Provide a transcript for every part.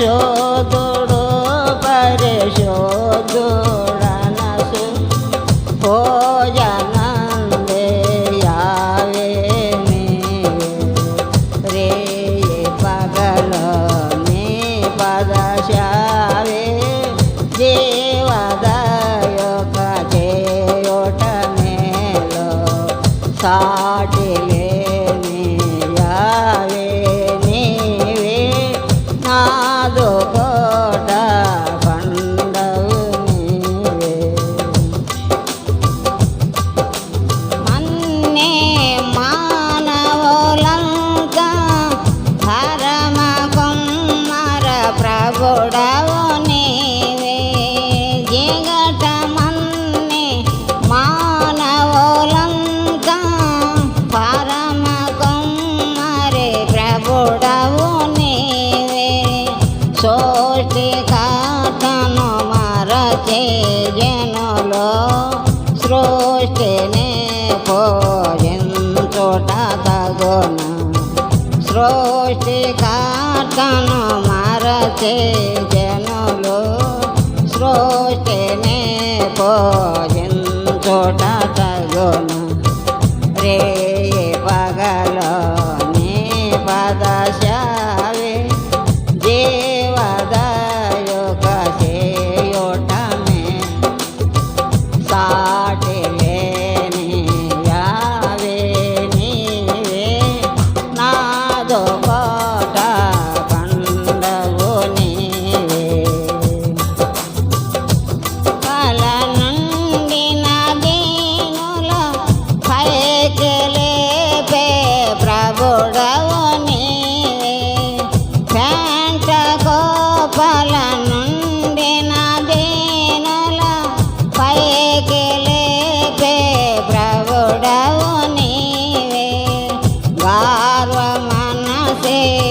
yo సృష్టిని పోషించుట తగున cotton మరచి జనులు సృష్టిని పోషించుట తగున రే রে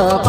Yeah.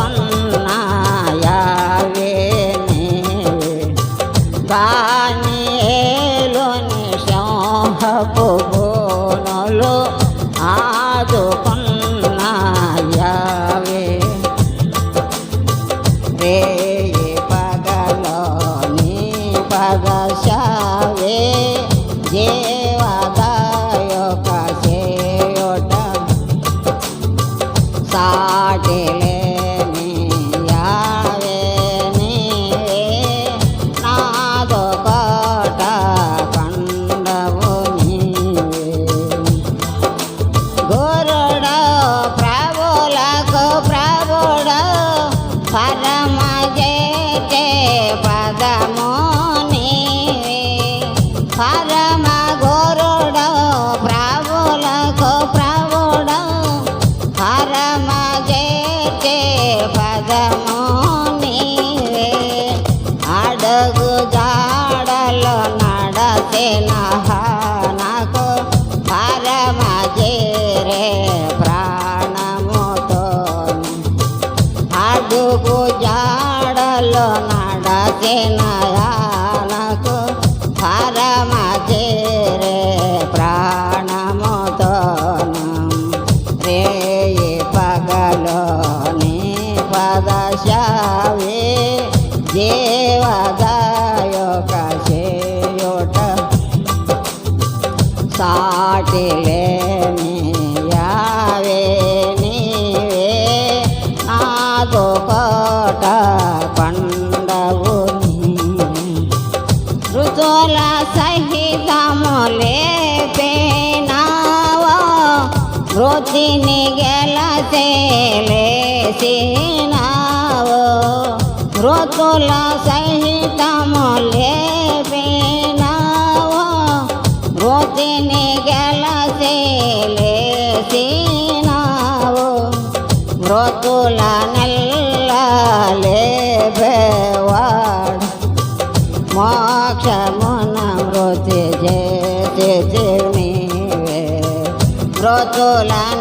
না சாட்டிலே நீயாவே நீவே ஆகோ கோட்ட பண்டவு ருதோல சகிதமுலே பேனாவோ ரோதினி గెలసేలే సినావో రుతుల సహితములే ನಾವು ಮೃಕುಲನೆಲ್ಲ ಬೇವಾಡ ಮೋಕ್ಷ ಮುನ ಮೃತಿ ಜಯ ನೀವೇ ಮೃಕುಲನ